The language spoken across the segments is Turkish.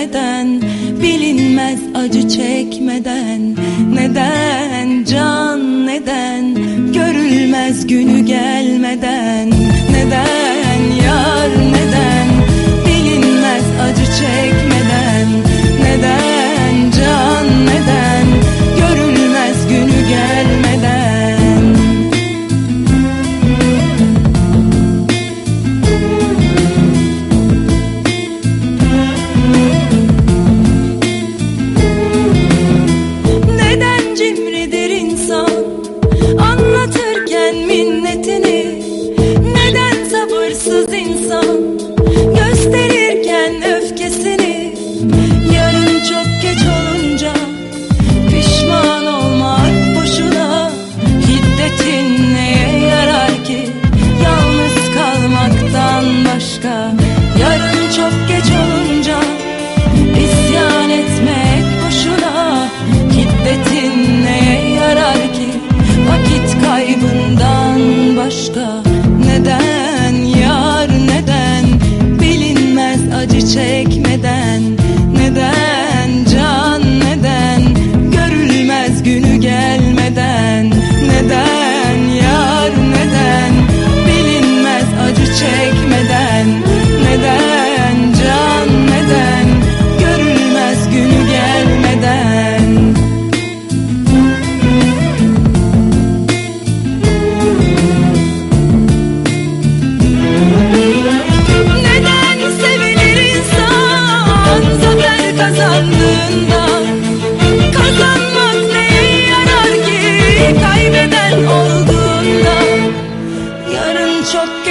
görmeden Bilinmez acı çekmeden. Neden can neden? Görülmez günü gelmeden.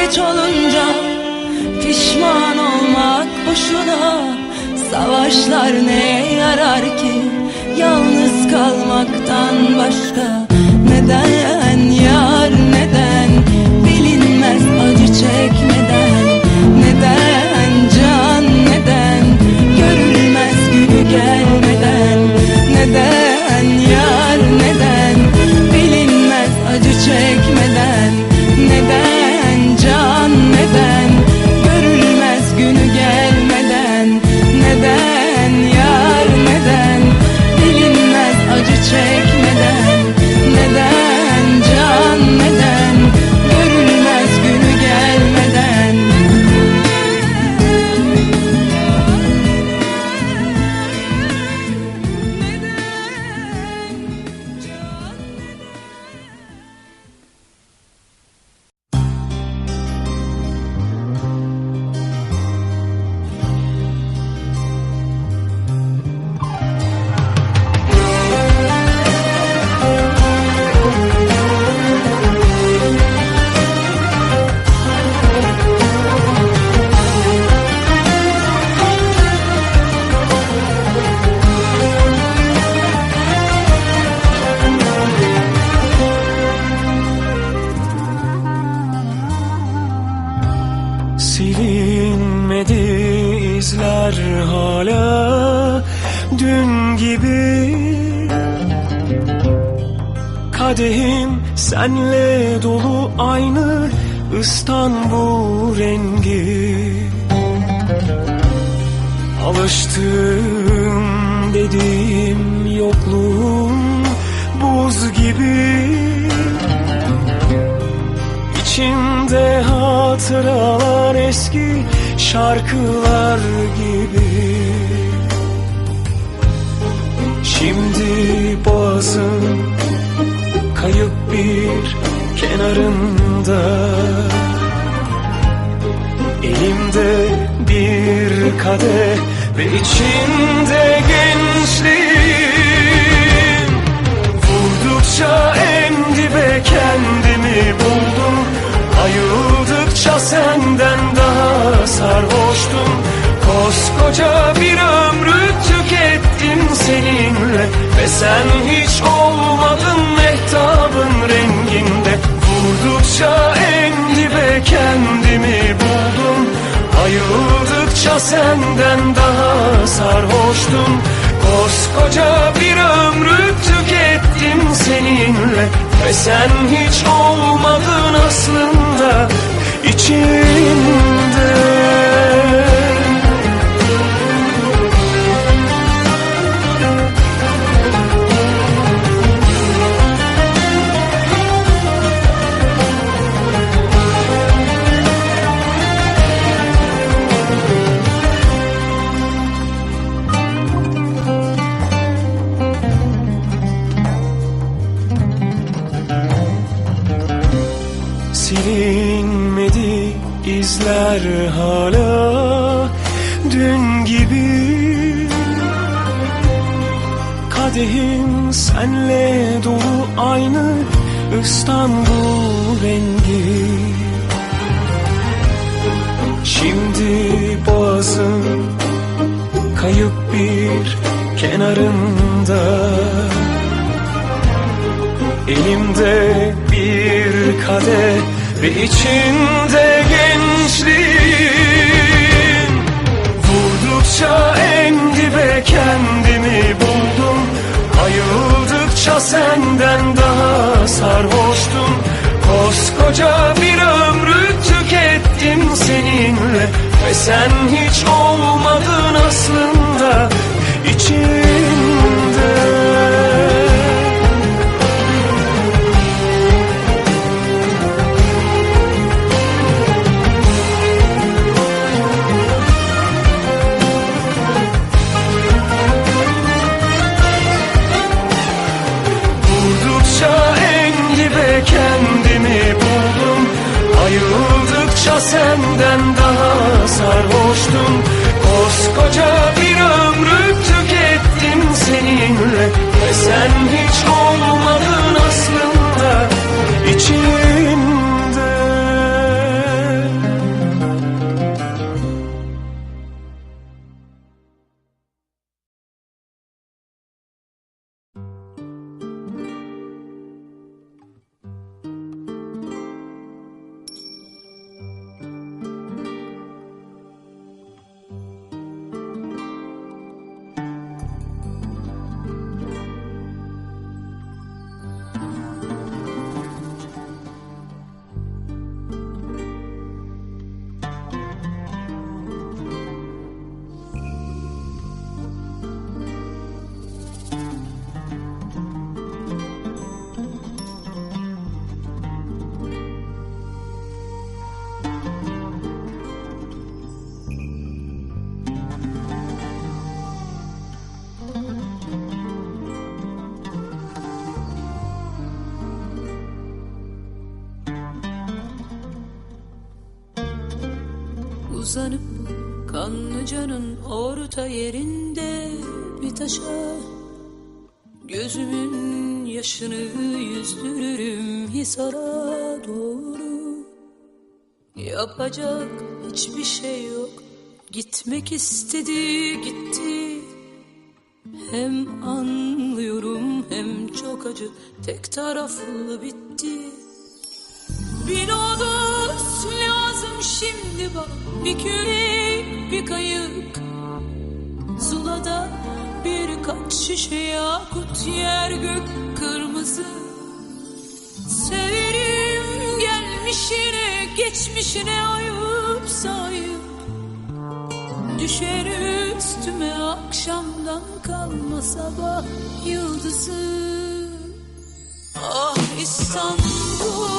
Geç olunca pişman olmak boşuna. Savaşlar neye yarar ki? Yalnız kalmaktan başka Neden Silinmedi izler hala dün gibi. Kadehim senle dolu aynı İstanbul rengi. Alıştım dediğim yokluğun buz gibi. İçimde hatıralar eski şarkılar gibi. Şimdi boğazın kayıp bir kenarında. Elimde bir kadeh ve içinde gençliğim. Vurdukça en dibe kendimi buldum sen hiç olmadın mehtabın renginde. Vurdukça en dibe kendimi buldum. Ayıldıkça senden daha sarhoştum. Koskoca bir ömrü tükettim seninle. Ve sen hiç olmadın aslında içimde Silinmedi izler hala dün gibi. Kadehim senle dolu aynı İstanbul rengi. Şimdi boğazın kayıp bir kenarında. Elimde bir kadeh ve içinde gençliğin Vurdukça en dibe kendimi buldum. Ayıldıkça senden daha sarhoştum. Koskoca bir ömrü tükettim seninle. Ve sen hiç olmadın Ayıldıkça senden daha sarhoştum. Koskoca bir ömrü tükettim seninle. Ve sen hiç olmadın Uzanıp kanlıcanın orta yerinde bir taşa. Gözümün yaşını yüzdürürüm Hisar'a doğru. Yapacak hiçbir şey yok. Gitmek istedi gitti. Hem anlıyorum hem çok acı. Tek taraflı bitti. Odus lazım şimdi bak Bir kürek bir kayık. Zulada birkaç şişe yakut Yer gök kırmızı. Severim gelmişine geçmişine ayıp sayıp. Düşer üstüme akşamdan kalma sabah yıldızı. Ah İstanbul